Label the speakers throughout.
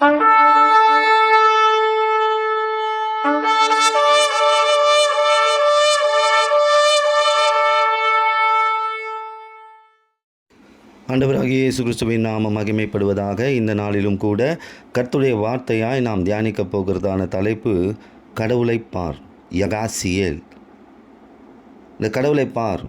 Speaker 1: ஆண்டவராகிய இயேசு கிறிஸ்துவின் நாம மகிமைப்படுவதாக இந்த நாளிலும் கூட கர்த்துடைய வார்த்தையாய் நாம் தியானிக்கப் போகிறதான தலைப்பு கடவுளை பார் யகாசியேல். இந்த கடவுளை பார்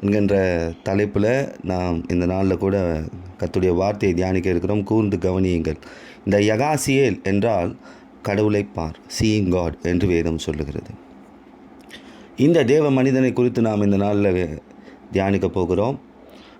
Speaker 1: என்கின்ற தலைப்பில் நாம் இந்த நாளில் கூட கத்துடைய வார்த்தையை தியானிக்க இருக்கிறோம். கூர்ந்து கவனியுங்கள். இந்த யகாசியேல் என்றால் கடவுளை பார் சீயிங் காட் என்று வேதம் சொல்லுகிறது. இந்த தேவ மனிதனை குறித்து நாம் இந்த நாளில் தியானிக்க போகிறோம்.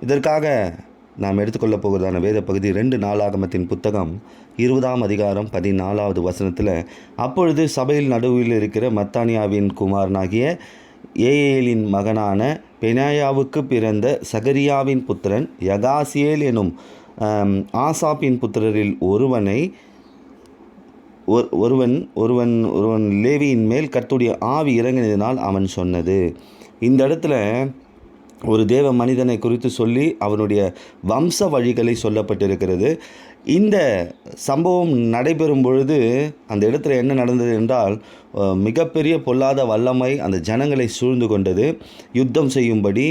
Speaker 1: இதற்காக நாம் எடுத்துக்கொள்ளப் போகிறதான வேத பகுதி ரெண்டு நாளாகமத்தின் புத்தகம் இருபதாம் அதிகாரம் பதினாலாவது வசனத்தில் அப்பொழுது சபையில் நடுவில் இருக்கிற மத்தானியாவின் குமாரனாகிய ஏஏலின் மகனான பெனாயாவுக்கு பிறந்த சகரியாவின் புத்திரன் யகாசியேல் எனும் ஆசாப்பின் புத்திரரில் ஒருவனை ஒரு- ஒருவன் ஒருவன் ஒருவன் லேவியின் மேல் கர்த்தருடைய ஆவி இறங்கினதினால் அவன் சொன்னது. இந்த இடத்துல ஒரு தேவ மனிதனை குறித்து சொல்லி அவனுடைய வம்ச வழிகளை சொல்லப்பட்டிருக்கிறது. இந்த சம்பவம் நடைபெறும் பொழுது அந்த இடத்துல என்ன நடந்தது என்றால் மிகப்பெரிய பொல்லாத வல்லமை அந்த ஜனங்களை சூழ்ந்து கொண்டது. யுத்தம் செய்யும்படி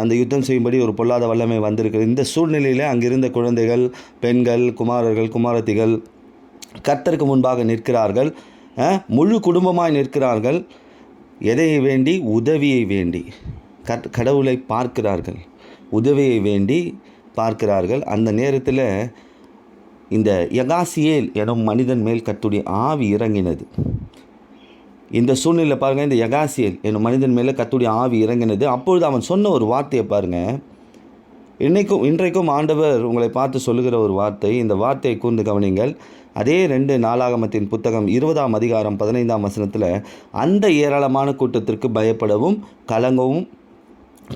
Speaker 1: அந்த யுத்தம் செய்யும்படி ஒரு பொல்லாத வல்லமை வந்திருக்கிறது. இந்த சூழ்நிலையில் அங்கிருந்த குழந்தைகள் பெண்கள் குமாரர்கள் குமாரத்திகள் கர்த்தருக்கு முன்பாக நிற்கிறார்கள். முழு குடும்பமாய் நிற்கிறார்கள். எதையை வேண்டி? உதவியை வேண்டி. கட் கடவுளை பார்க்கிறார்கள். உதவியை வேண்டி பார்க்கிறார்கள். அந்த நேரத்தில் இந்த யகாசியேல் எனும் மனிதன் மேல் கத்துடைய ஆவி இறங்கினது. இந்த சூழ்நிலை பாருங்கள் இந்த யகாசியல் என் மனிதன் மேலே கத்துடைய ஆவி இறங்கினது. அப்பொழுது அவன் சொன்ன ஒரு வார்த்தையை பாருங்கள் இன்றைக்கும் இன்றைக்கும் ஆண்டவர் உங்களை பார்த்து சொல்லுகிற ஒரு வார்த்தை. இந்த வார்த்தையை கூர்ந்து கவனிங்கள். அதே ரெண்டு நாளாகமத்தின் புத்தகம் இருபதாம் அதிகாரம் பதினைந்தாம் வசனத்தில் அந்த ஏராளமான கூட்டத்திற்கு பயப்படவும் கலங்கவும்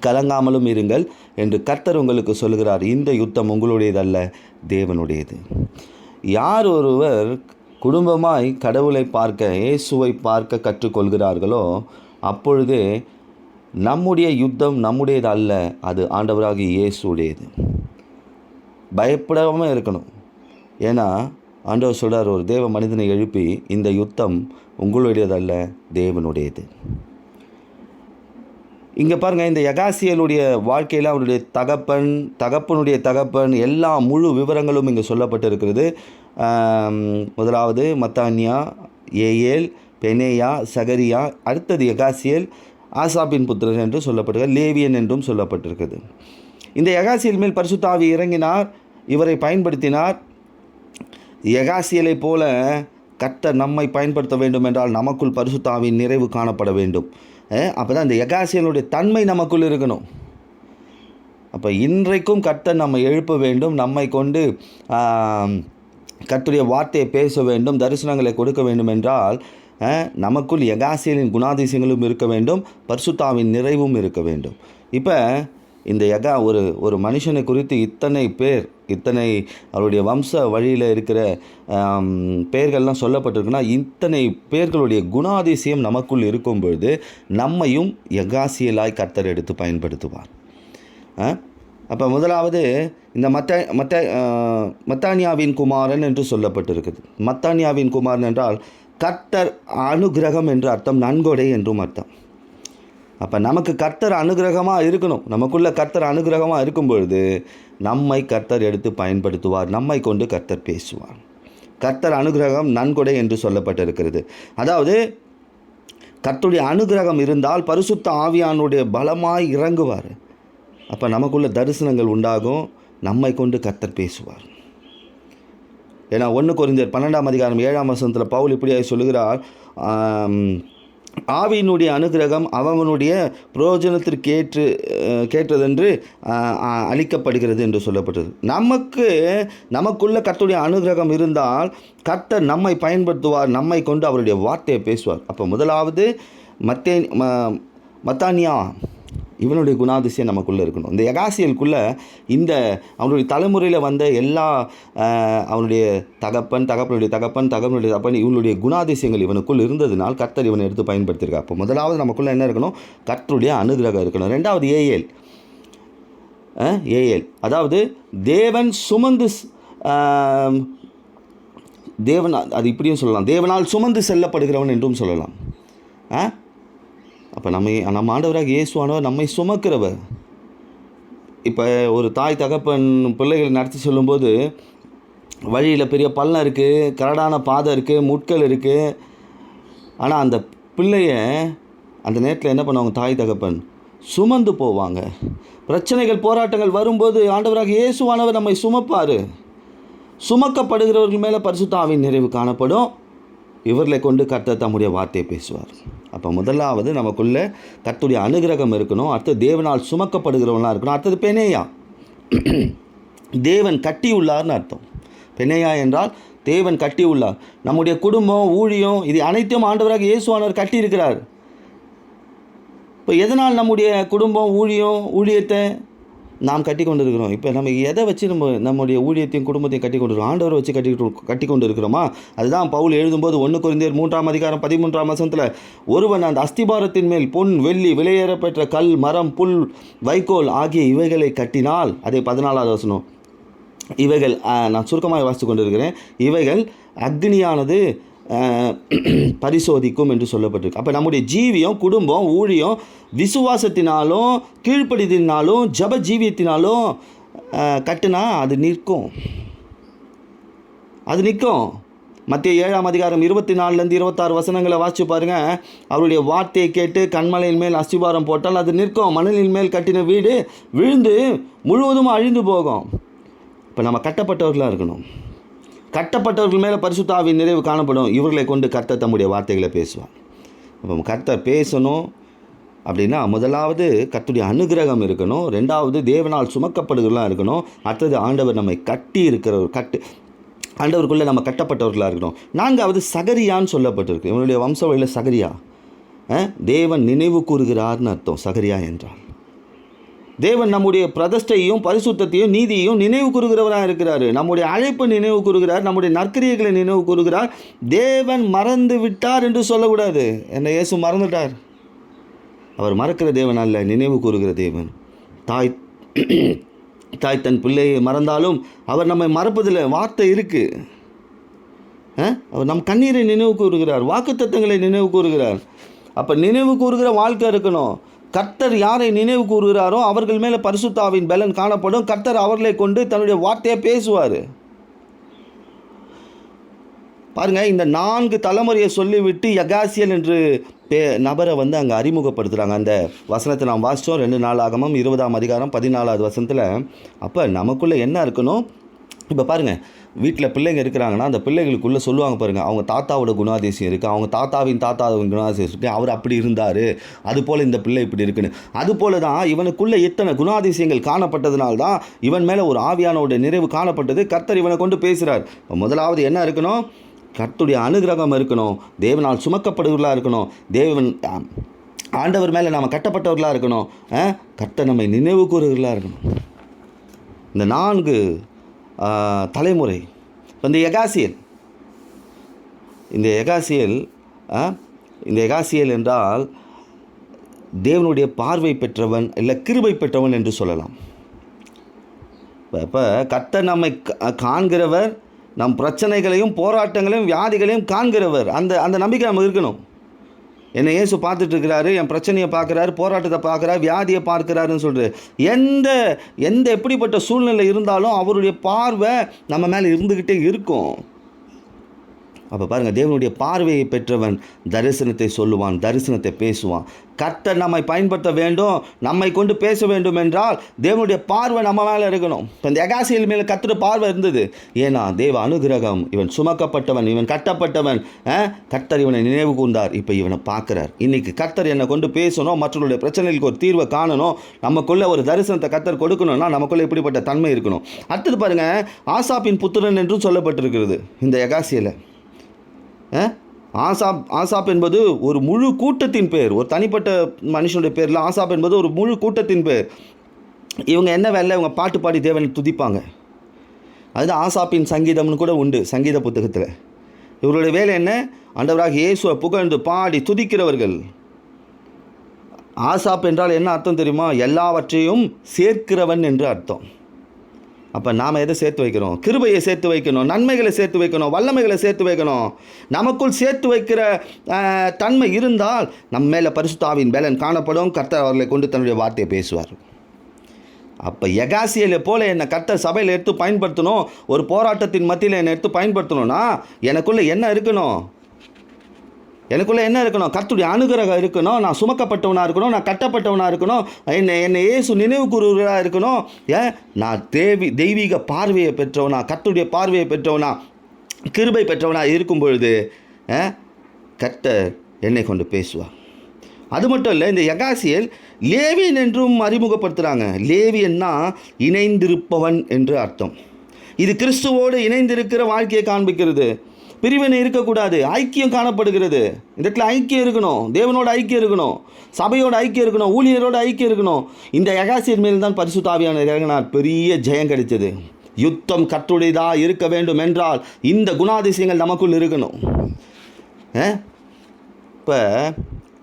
Speaker 1: கலங்காமலும் இருங்கள் என்று கர்த்தர் உங்களுக்கு சொல்கிறார் இந்த யுத்தம் உங்களுடையதல்ல தேவனுடையது. யார் ஒருவர் குடும்பமாய் கடவுளை பார்க்க இயேசுவை பார்க்க கற்றுக்கொள்கிறார்களோ அப்பொழுது நம்முடைய யுத்தம் நம்முடையது அல்ல அது ஆண்டவராக இயேசுடையது. பயப்படாமல் இருக்கணும். ஏன்னா ஆண்டவர் சொல்கிறார் ஒரு தேவ மனிதனை எழுப்பி இந்த யுத்தம் உங்களுடையதல்ல தேவனுடையது. இங்கே பாருங்கள் இந்த யகாசியலுடைய வாழ்க்கையில் அவருடைய தகப்பன் தகப்பனுடைய தகப்பன் எல்லா முழு விவரங்களும் இங்கே சொல்லப்பட்டிருக்கிறது. முதலாவது மத்தானியா ஏஏல் பெனேயா சகரியா அடுத்தது யகாசியல் ஆசாபின் புத்திரன் என்று சொல்லப்பட்டிருக்கிறது லேவியன் என்றும் சொல்லப்பட்டிருக்கிறது. இந்த யகாசியல் மேல் பரிசுத்தாவி இறங்கினார் இவரை பயன்படுத்தினார். யகாசியலை போல கர்த்தர் நம்மை பயன்படுத்த வேண்டும் என்றால் நமக்குள் பரிசுத்தாவின் நிறைவு காணப்பட வேண்டும். அப்போ தான் இந்த எகாசியனுடைய தன்மை நமக்குள் இருக்கணும். அப்போ இன்றைக்கும் கர்த்தர் நம்ம எழுப்ப வேண்டும் நம்மை கொண்டு ஆம், கர்த்தருடைய வார்த்தையை பேச வேண்டும் தரிசனங்களை கொடுக்க வேண்டும் என்றால் நமக்குள் எகாசியலின் குணாதிசயங்களும் இருக்க வேண்டும் பரிசுத்தாவின் நிறைவும் இருக்க வேண்டும். இப்போ இந்த யகா ஒரு ஒரு மனுஷனை குறித்து இத்தனை பேர் இத்தனை அவருடைய வம்ச வழியில் இருக்கிற பெயர்கள்லாம் சொல்லப்பட்டிருக்குன்னா இத்தனை பேர்களுடைய குணாதிசயம் நமக்குள் இருக்கும் பொழுது நம்மையும் யகாசியலாய் கர்த்தர் எடுத்து பயன்படுத்துவார். அப்போ முதலாவது இந்த மத்த மத்த மத்தானியாவின் குமாரன் என்று சொல்லப்பட்டிருக்குது. மத்தானியாவின் குமாரன் என்றால் கர்த்தர் அனுகிரகம் என்று அர்த்தம் நன்கொடை என்றும் அர்த்தம். அப்போ நமக்கு கர்த்தர் அனுகிரகமாக இருக்கணும். நமக்குள்ள கர்த்தர் அனுகிரகமாக இருக்கும் பொழுது நம்மை கர்த்தர் எடுத்து பயன்படுத்துவார். நம்மை கொண்டு கர்த்தர் பேசுவார். கர்த்தர் அனுகிரகம் நன்கொடை என்று சொல்லப்பட்டிருக்கிறது. அதாவது கர்த்தருடைய அனுகிரகம் இருந்தால் பரிசுத்த ஆவியானுடைய பலமாய் இறங்குவார். அப்போ நமக்குள்ள தரிசனங்கள் உண்டாகும். நம்மை கொண்டு கர்த்தர் பேசுவார். ஏன்னா ஒன்று குறைந்தர் பன்னெண்டாம் அதிகாரம் ஏழாம் வசனத்தில் பவுல் இப்படியாக சொல்லுகிறார். ஆவியினுடைய அனுகிரகம் அவனுடைய பிரயோஜனத்திற்கேற்று கேட்டதென்று அளிக்கப்படுகிறது என்று சொல்லப்பட்டது. நமக்கு நமக்குள்ள கர்த்தருடைய அனுகிரகம் இருந்தால் கர்த்தர் நம்மை பயன்படுத்துவார் நம்மை கொண்டு அவருடைய வார்த்தையை பேசுவார். அப்போ முதலாவது மத்தே ம- மத்தானியா இவனுடைய குணாதிசயம் நமக்குள்ளே இருக்கணும். இந்த யகாசியலுக்குள்ளே இந்த அவனுடைய தலைமுறையில் வந்த எல்லா அவனுடைய தகப்பன் தகப்பனுடைய தகப்பன் தகப்பனுடைய தகப்பன் இவனுடைய குணாதிசயங்கள் இவனுக்குள் இருந்ததினால் கர்த்தர் இவனை எடுத்து பயன்படுத்தியிருக்கா அப்போ முதலாவது நமக்குள்ளே என்ன இருக்கணும்? கர்த்தருடைய அனுகிரகம் இருக்கணும். ரெண்டாவது ஏஎல். ஏஎல். அதாவது தேவன் சுமந்து தேவன் அது இப்படியும் சொல்லலாம். தேவனால் சுமந்து செல்லப்படுகிறவன் என்றும் சொல்லலாம். ஆ அப்போ நம்ம நம்ம ஆண்டவராக இயேசுவானவர் நம்மை சுமக்கிறவர். இப்போ ஒரு தாய் தகப்பன் பிள்ளைகளை நடத்தி சொல்லும்போது வழியில் பெரிய பள்ளம் இருக்குது கரடான பாதை இருக்குது முட்கள் இருக்குது ஆனால் அந்த பிள்ளைய அந்த நேரத்தில் என்ன பண்ணுவாங்க தாய் தகப்பன்? சுமந்து போவாங்க. பிரச்சனைகள் போராட்டங்கள் வரும்போது ஆண்டவராக இயேசுவானவர் நம்மை சுமப்பார். சுமக்கப்படுகிறவர்கள் மேலே பரிசுத்தாவின் நிறைவு காணப்படும். இவர்களை கொண்டு கர்த்தர் தம்முடைய வார்த்தையை பேசுவார். அப்போ முதலாவது நமக்குள்ளே கர்த்துடைய அனுகிரகம் இருக்கணும். அடுத்தது தேவனால் சுமக்கப்படுகிறவனாக இருக்கணும். அடுத்தது பெனேயா. தேவன் கட்டி உள்ளார்னு அர்த்தம். பெனேயா என்றால் தேவன் கட்டி உள்ளார். நம்முடைய குடும்பம் ஊழியம் இது அனைத்தும் ஆண்டவராக இயேசுவானவர் கட்டியிருக்கிறார் இப்போ எதனால் நம்முடைய குடும்பம் ஊழியம் ஊழியத்தை நாம் கட்டி கொண்டு இருக்கிறோம் இப்போ நம்ம எதை வச்சு நம்ம நம்முடைய ஊழியத்தையும் குடும்பத்தையும் கட்டி கொண்டு இருக்கோம் ஆண்டவரை வச்சு கட்டி கட்டி கொண்டு இருக்கிறோமா அதுதான் பவுல் எழுதும்போது ஒன்று குறைந்தர் மூன்றாம் அதிகாரம் பதிமூன்றாம் வசனத்தில் ஒருவன் அந்த அஸ்திபாரத்தின் மேல் பொன் வெள்ளி விலையேறப்பெற்ற கல் மரம் புல் வைக்கோல் ஆகிய இவைகளை கட்டினால் அதே பதினாலாவது வசனம் இவைகள் நான் சுருக்கமாக வாசித்து கொண்டிருக்கிறேன். இவைகள் அக்னியானது பரிசோதிக்கும் என்று சொல்லப்பட்டிருக்கு. அப்போ நம்முடைய ஜீவியம் குடும்பம் ஊழியம் விசுவாசத்தினாலும் கீழ்ப்படிதினாலும் ஜப ஜீவியத்தினாலும் கட்டுனா அது நிற்கும். அது நிற்கும். மத்திய ஏழாம் அதிகாரம் இருபத்தி நாலுலேருந்து இருபத்தாறு வசனங்களை வாசிச்சு பாருங்கள் அவருடைய வார்த்தையை கேட்டு கண்மலையின் மேல் அஸ்திபாரம் போட்டால் அது நிற்கும். மணலின் மேல் கட்டின வீடு விழுந்து முழுவதும் அழிந்து போகும். இப்போ நம்ம கட்டப்பட்டவர்களாக இருக்கணும். கட்டப்பட்டவர்கள் மேலே பரிசுத்தாவின் நிறைவு காணப்படும். இவர்களை கொண்டு கர்த்தர் தம்முடைய வார்த்தைகளை பேசுவார். அப்போ கர்த்தர் பேசணும் அப்படின்னா முதலாவது கத்துடைய அனுகிரகம் இருக்கணும். ரெண்டாவது தேவனால் சுமக்கப்படுகிறலாம் இருக்கணும். அடுத்தது ஆண்டவர் நம்மை கட்டி இருக்கிறவர் கட்டு ஆண்டவருக்குள்ளே நம்ம கட்டப்பட்டவர்களாக இருக்கணும். நான்காவது சகரியான்னு சொல்லப்பட்டிருக்கு. இவனுடைய வம்சவழியில் சகரியா? தேவன் நினைவு கூறுகிறார்னு அர்த்தம் சகரியா என்றால். தேவன் நம்முடைய பிரதஷ்டையும் பரிசுத்தையும் நீதியையும் நினைவு கூறுகிறவராக இருக்கிறார். நம்முடைய அழைப்பு நினைவு கூறுகிறார். நம்முடைய நற்கிரியைகளை நினைவு கூறுகிறார். தேவன் மறந்து விட்டார் என்று சொல்லக்கூடாது. என்னை இயேசு மறந்துட்டார். அவர் மறக்கிற தேவன் அல்ல நினைவு கூறுகிற தேவன். தாய் தாய் தன் பிள்ளையை மறந்தாலும் அவர் நம்மை மறப்பதில்லை. வார்த்தை இருக்குது அவர் நம் கண்ணீரை நினைவு கூறுகிறார். வாக்குத்தத்தங்களை நினைவு கூறுகிறார். அப்போ நினைவு கூறுகிற வாழ்க்கை இருக்கணும். கர்த்தர் யாரை நினைவு கூறுகிறாரோ அவர்கள் மேலே பரிசுத்தாவின் பலன் காணப்படும். கர்த்தர் அவர்களை கொண்டு தன்னுடைய வார்த்தையை பேசுவார். பாருங்க இந்த நான்கு தலைமுறையை சொல்லிவிட்டு யகாசியல் என்று பே நபரை வந்து அங்கே அறிமுகப்படுத்துகிறாங்க அந்த வசனத்தை நாம் வாசித்தோம் ரெண்டு நாள் ஆகமும் இருபதாம் அதிகாரம் பதினாலாவது வசனத்தில். அப்போ நமக்குள்ளே என்ன இருக்கணும்? இப்போ பாருங்கள் வீட்டில் பிள்ளைங்க இருக்கிறாங்கன்னா அந்த பிள்ளைகளுக்குள்ளே சொல்லுவாங்க பாருங்கள் அவங்க தாத்தாவோட குணாதிசயம் இருக்குது அவங்க தாத்தாவின் தாத்தாவின் குணாதிசயம் இருக்குது அவர் அப்படி இருந்தார் அதுபோல் இந்த பிள்ளை இப்படி இருக்குன்னு. அதுபோல தான் இவனுக்குள்ளே எத்தனை குணாதிசயங்கள் காணப்பட்டதுனால தான் இவன் மேலே ஒரு ஆவியானோட நிறைவு காணப்பட்டது. கர்த்தர் இவனை கொண்டு பேசுகிறார் முதலாவது என்ன இருக்கணும்? கர்த்துடைய அனுகிரகம் இருக்கணும். தேவனால் சுமக்கப்படுவர்களாக இருக்கணும். தேவன் ஆண்டவர் மேலே நாம் கட்டப்பட்டவர்களாக இருக்கணும். ஆ, கர்த்தர் நம்மை நினைவு கூறுவர்களாக இருக்கணும். இந்த நான்கு தலைமுறை. இந்த எகாசியல். இந்த எகாசியல் ஆ, இந்த எகாசியல் என்றால் தேவனுடைய பார்வை பெற்றவன் இல்லை கிருபை பெற்றவன் என்று சொல்லலாம். இப்போ கர்த்தர் நம்மை கா- காண்கிறவர் நம் பிரச்சனைகளையும் போராட்டங்களையும் வியாதிகளையும் காண்கிறவர். அந்த அந்த நம்பிக்கை நம்ம இருக்கணும். என்னை இயேசு பார்த்துட்டு இருக்கிறாரு என் பிரச்சனையை பார்க்குறாரு போராட்டத்தை பார்க்குறாரு வியாதியை பார்க்குறாருன்னு சொல்கிறாரு எந்த எந்த எப்படிப்பட்ட சூழ்நிலை இருந்தாலும் அவருடைய பார்வை நம்ம மேலே இருந்துக்கிட்டே இருக்கும். அப்போ பாருங்கள் தேவனுடைய பார்வையை பெற்றவன் தரிசனத்தை சொல்லுவான் தரிசனத்தை பேசுவான். கர்த்தர் நம்மை பயன்படுத்த வேண்டும் நம்மை கொண்டு பேச வேண்டும் என்றால் தேவனுடைய பார்வை நம்ம மேலே இருக்கணும். இப்போ இந்த எகாசியல் மேலே கத்துற பார்வை இருந்தது. ஏன்னா தேவ அனுகிரகம் இவன் சுமக்கப்பட்டவன் இவன் கட்டப்பட்டவன் கர்த்தர் இவனை நினைவு கூர்ந்தார். இப்போ இவனை பார்க்குறார். இன்னைக்கு கர்த்தர் என்னை கொண்டு பேசணும் மற்றவருடைய பிரச்சனைகளுக்கு ஒரு தீர்வை காணணும் நமக்குள்ளே ஒரு தரிசனத்தை கர்த்தர் கொடுக்கணும்னா நமக்குள்ளே இப்படிப்பட்ட தன்மை இருக்கணும். அடுத்தது பாருங்கள் ஆசாப்பின் புத்திரன் என்றும் சொல்லப்பட்டிருக்கிறது இந்த எகாசியில். ஆசாப் ஆசாப் என்பது ஒரு முழு கூட்டத்தின் பேர். ஒரு தனிப்பட்ட மனுஷனுடைய பேரில் ஆசாப் என்பது ஒரு முழு கூட்டத்தின் பேர். இவங்க என்ன வேலை? இவங்க பாட்டு பாடி தேவனை துதிப்பாங்க. அதுதான் ஆசாப்பின் சங்கீதம்னு கூட உண்டு சங்கீத புத்தகத்தில். இவருடைய வேலை என்ன? ஆண்டவராக இயேசுவை புகழ்ந்து பாடி துதிக்கிறவர்கள். ஆசாப் என்றால் என்ன அர்த்தம் தெரியுமா? எல்லாவற்றையும் சேர்க்கிறவன் என்று அர்த்தம். அப்போ நாம் எதை சேர்த்து வைக்கிறோம் கிருபையை சேர்த்து வைக்கணும் நன்மைகளை சேர்த்து வைக்கணும் வல்லமைகளை சேர்த்து வைக்கணும். நமக்குள் சேர்த்து வைக்கிற தன்மை இருந்தால் நம்ம மேலே பரிசுத்தாவின் பேலன் காணப்படும். கர்த்தர் அவர்களை கொண்டு தன்னுடைய வார்த்தையை பேசுவார். அப்போ எகாசியலை போல என்னை கர்த்தர் சபையில் எடுத்து பயன்படுத்தணும். ஒரு போராட்டத்தின் மத்தியில் என்னை எடுத்து பயன்படுத்தணும்னா எனக்குள்ளே என்ன இருக்கணும்? எனக்குள்ளே என்ன இருக்கணும்? கர்த்துடைய அனுகிரகம் இருக்கணும். நான் சுமக்கப்பட்டவனாக இருக்கணும். நான் கட்டப்பட்டவனாக இருக்கணும். என்னை என்னை இயேசு நினைவு கூறுவராக இருக்கணும். ஏன் நான் தேவி தெய்வீக பார்வையை பெற்றவனா கர்த்துடைய பார்வையை பெற்றவனா கிருபை பெற்றவனா இருக்கும் பொழுது அஹ், கர்த்தர் என்னை கொண்டு பேசுவார். அது மட்டும் இல்லை இந்த யகாசியல் லேவியன் என்றும் அறிமுகப்படுத்துகிறாங்க லேவியன்னா இணைந்திருப்பவன் என்று அர்த்தம். இது கிறிஸ்துவோடு இணைந்திருக்கிற வாழ்க்கையை காண்பிக்கிறது. பிரிவினை இருக்கக்கூடாது. ஐக்கியம் காணப்படுகிறது. இந்த இடத்துல ஐக்கியம் இருக்கணும். தேவனோட ஐக்கியம் இருக்கணும். சபையோட ஐக்கியம் இருக்கணும். ஊழியரோட ஐக்கியம் இருக்கணும். இந்த எகாசியர் மேல் தான் பரிசுத்தாவியான இறங்கினார். பெரிய ஜெயம் கிடைச்சது யுத்தம் கட்டுடையதா இருக்க வேண்டும் என்றால் இந்த குணாதிசயங்கள் நமக்குள் இருக்கணும். இப்போ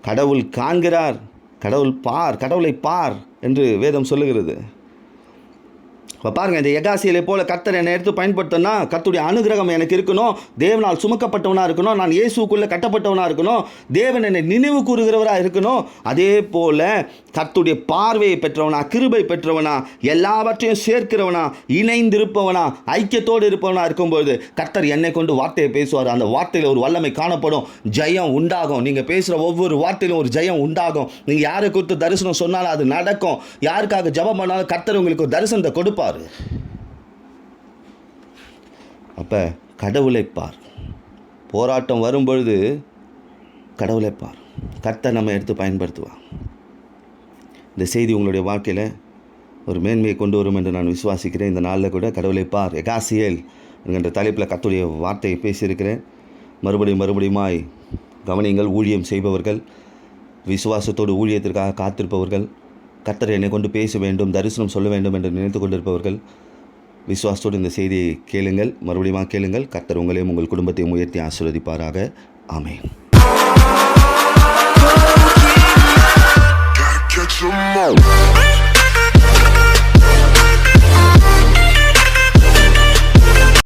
Speaker 1: கடவுள் காண்கிறார். கடவுள் பார். கடவுளை பார் என்று வேதம் சொல்லுகிறது. இப்போ பாருங்கள் இந்த எகாசியலை போல கர்த்தர் என்னை எடுத்து பயன்படுத்தினா கத்துடைய அனுகிரகம் எனக்கு இருக்கணும். தேவனால் சுமக்கப்பட்டவனாக இருக்கணும். நான் இயேசுக்குள்ளே கட்டப்பட்டவனாக இருக்கணும். தேவன் என்னை நினைவு கூறுகிறவராக இருக்கணும். அதே போல் கத்துடைய பார்வையை பெற்றவனா கிருபை பெற்றவனா எல்லாவற்றையும் சேர்க்கிறவனா இணைந்திருப்பவனா ஐக்கியத்தோடு இருப்பவனா இருக்கும்போது கர்த்தர் என்னை கொண்டு வார்த்தையை பேசுவார். அந்த வார்த்தையில் ஒரு வல்லமை காணப்படும். ஜெயம் உண்டாகும். நீங்கள் பேசுகிற ஒவ்வொரு வார்த்தையிலும் ஒரு ஜெயம் உண்டாகும். நீங்கள் யாரை குறித்து தரிசனம் சொன்னாலும் அது நடக்கும். யாருக்காக ஜபம் பண்ணாலும் கத்தர் உங்களுக்கு ஒரு தரிசனத்தை கொடுப்பார். அப்போ கடவுளை பார். போராட்டம் வரும்பொழுது கடவுளை பார். கர்த்தை நம்ம எடுத்து பயன்படுத்துவார் இந்த செய்தி உங்களுடைய வாழ்க்கையில் ஒரு மேன்மையை கொண்டு வரும் என்று நான் விசுவாசிக்கிறேன். இந்த நாளில் கூட கடவுளை பார். எகாசியல் என்கின்ற தலைப்பில் கத்துடைய வார்த்தையை பேசியிருக்கிறேன். மறுபடியும் மறுபடியுமாய் கவனியங்கள் ஊழியம் செய்பவர்கள் விசுவாசத்தோடு ஊழியத்திற்காக காத்திருப்பவர்கள் கர்த்தர் என்னை கொண்டு பேச வேண்டும் தரிசனம் சொல்ல வேண்டும் என்று நினைத்து கொண்டிருப்பவர்கள் விசுவாசத்தோடு இந்த செய்தியை கேளுங்கள். மறுபடியும் கேளுங்கள். கர்த்தர் உங்களையும் உங்கள் குடும்பத்தையும் உயர்த்தி ஆசீர்வதிப்பாராக. ஆமேன். Catch 'em all.